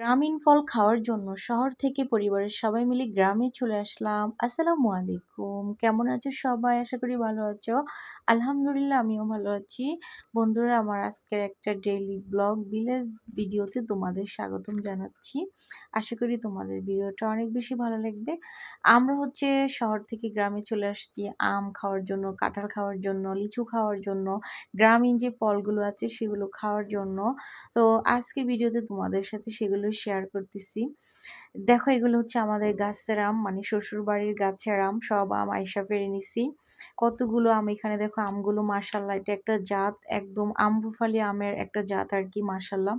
গ্রামীণ ফল খাওয়ার জন্য শহর থেকে পরিবারের সবাই মিলে গ্রামে চলে আসলাম। আসসালামু আলাইকুম। কেমন আছো সবাই? আশা করি ভালো আছো। আলহামদুলিল্লাহ, আমিও ভালো আছি। বন্ধুরা, আমার আজকের একটা ডেইলি ব্লগ ভিলেজ ভিডিওতে তোমাদের স্বাগতম জানাচ্ছি। আশা করি তোমাদের ভিডিওটা অনেক বেশি ভালো লাগবে। আমরা হচ্ছে শহর থেকে গ্রামে চলে আসছি। আম খাওয়ার জন্য, কাঁঠাল খাওয়ার জন্য, লিচু খাওয়ার জন্য, গ্রামীণ যে ফলগুলো আছে সেগুলো খাওয়ার জন্য। তো আজকের ভিডিওতে তোমাদের সাথে সেগুলো শেয়ার করতেছি। দেখো, এগুলো হচ্ছে আমাদের গাছের আম মানে শ্বশুর বাড়ির গাছের আম, সব আম আইসা পেরে নিছি। কতগুলো আম এখানে দেখো, আমগুলো মাসাল্লাহ এটা একটা জাত, একদম আমরুফালি আমের একটা জাত আর কি মাসাল্লাহ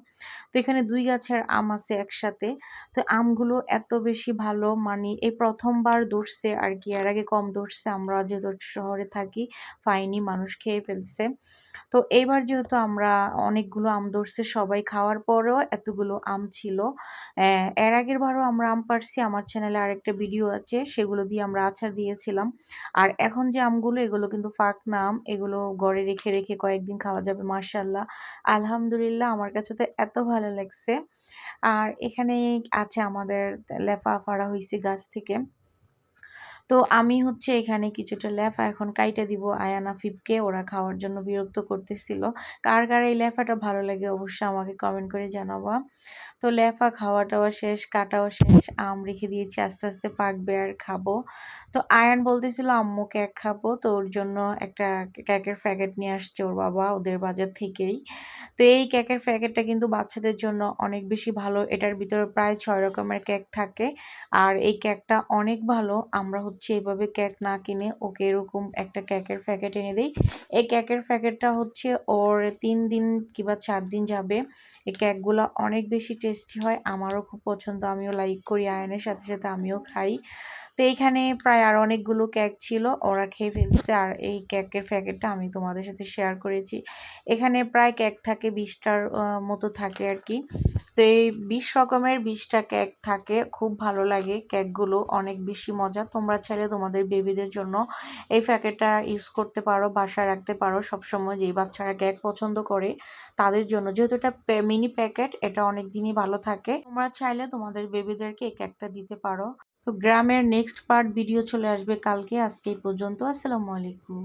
তো এখানে দুই গাছের আম আছে একসাথে। তো আমগুলো এত বেশি ভালো মানে এই প্রথমবার ধরছে আর কি, এর আগে কম ধরছে, আমরা যেহেতু শহরে থাকি পাইনি মানুষ খেয়ে ফেলছে। তো এবার যেহেতু আমরা অনেকগুলো আম ধরছে, সবাই খাওয়ার পরেও এতগুলো আম ছিল এর আগের বারও আমরা আম পারছি আমার চ্যানেলে আরেকটা ভিডিও আছে, সেগুলো দিয়ে আমরা আচার দিয়েছিলাম। আর এখন যে আমগুলো, এগুলো কিন্তু ফাঁক নাম, এগুলো গড়ে রেখে রেখে কয়েকদিন খাওয়া যাবে মার্শাল্লাহ আলহামদুলিল্লাহ, আমার কাছে তো এত ভালো লাগছে। আর এখানে আছে আমাদের লেফা ফাড়া হয়েছে গাছ থেকে। তো আমি হচ্ছে এখানে কিছুটা লেফা এখন কাইটে দিব। আয়ানা ফিপকে ওরা খাওয়ার জন্য বিরক্ত করতেছিল। কার কার এই লেফাটা ভালো লাগে অবশ্যই আমাকে কমেন্ট করে জানাবা। তো লেফা খাওয়া টাওয়া শেষ, কাটাও শেষ, আম রেখে দিয়েছি, আস্তে আস্তে পাকবে আর খাব। তো আয়ান বলতেছিল আম্মু কেক খাব, তো ওর জন্য একটা কেকের প্যাকেট নিয়ে আসছে ওর বাবা, ওদের বাজার থেকেই। তো এই কেকের প্যাকেটটা কিন্তু বাচ্চাদের জন্য অনেক বেশি ভালো। এটার ভিতরে প্রায় ছয় রকমের কেক থাকে। আর এই কেকটা অনেক ভালো। আমরা হচ্ছে এইভাবে কেক না কিনে ওকে এরকম একটা কেকের প্যাকেট এনে দিই। এই কেকের প্যাকেটটা হচ্ছে ওর তিন দিন কিংবা চার দিন যাবে। এই কেকগুলো অনেক বেশি টেস্টি হয়, আমারও খুব পছন্দ, আমিও লাইক করি, আয়নের সাথে সাথে আমিও খাই। তো এইখানে প্রায় আর অনেকগুলো কেক ছিল, ওরা খেয়ে ফেলছে আর এই কেকের প্যাকেটটা আমি তোমাদের সাথে শেয়ার করেছি। এখানে প্রায় কেক থাকে বিশটার মতো থাকে আর কি। তো এই বিশ রকমের বিশটা কেক থাকে, খুব ভালো লাগে। কেকগুলো অনেক বেশি মজা। তোমরা চাইলে তোমাদের বেবিদের জন্য এই প্যাকেটটা ইউজ করতে পারো, বাসায় রাখতে পারো। সবসময় যেই বাচ্চারা কেক পছন্দ করে তাদের জন্য। যেহেতু এটা মিনি প্যাকেট এটা অনেক দিনই ভালো থাকে। তোমরা চাইলে তোমাদের বেবিদেরকে এই কেকটা দিতে পারো। তো গ্রামের নেক্সট পার্ট ভিডিও চলে আসবে কালকে। আজকে এই পর্যন্ত। আসসালামু আলাইকুম।